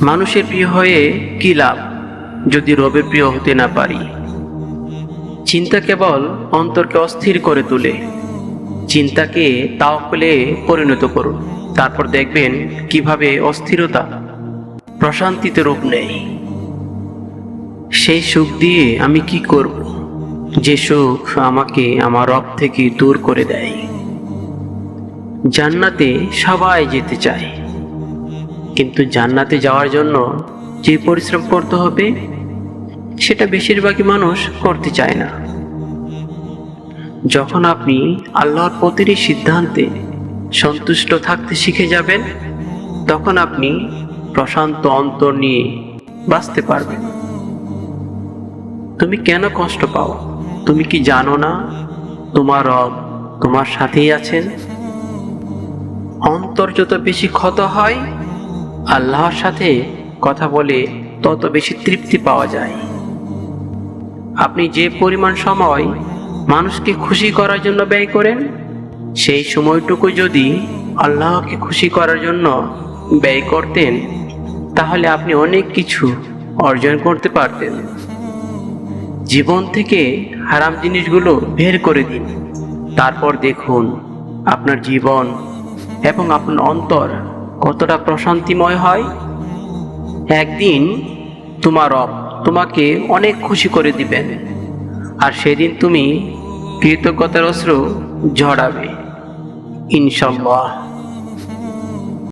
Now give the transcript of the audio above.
মানুষের প্রিয় হয়ে কি লাভ যদি রবের প্রিয় হতে না পারি? চিন্তা কেবল অন্তরকে অস্থির করে তোলে। চিন্তাকে তাওকলে পরিণত করুন। তারপর দেখবেন কীভাবে অস্থিরতা প্রশান্তিতে রূপ নেয়। সেই সুখ দিয়ে আমি কি করব? যে সুখ আমাকে আমার রব থেকে দূর করে দেয়। জান্নাতে সবাই যেতে চায়। কিন্তু জান্নাতে যাওয়ার জন্য যে পরিশ্রম করতে হবে, সেটা বেশিরভাগই মানুষ করতে চায় না। যখন আপনি আল্লাহর প্রতিটি সিদ্ধান্তে সন্তুষ্ট থাকতে শিখে যাবেন, তখন আপনি প্রশান্ত অন্তর নিয়ে বাঁচতে পারবেন। তুমি কেন কষ্ট পাও? তুমি কি জানো না তোমার রব তোমার সাথেই আছেন? অন্তর যত বেশি ক্ষত হয় আল্লাহর সাথে কথা বলে তত বেশি তৃপ্তি পাওয়া যায়। আপনি যে পরিমাণ সময় মানুষকে খুশি করার জন্য ব্যয় করেন, সেই সময়টুকু যদি আল্লাহকে খুশি করার জন্য ব্যয় করতেন, তাহলে আপনি অনেক কিছু অর্জন করতে পারতেন। জীবন থেকে হারাম জিনিসগুলো বের করে দিন। তারপর দেখুন আপনার জীবন এবং আপনার অন্তর কতটা প্রশান্তিময় হয়? একদিন তোমার রব তোমাকে অনেক খুশি করে দিবেন, আর সেদিন তুমি কৃতজ্ঞতার অশ্রু ঝরাবে। ইনশাল্লাহ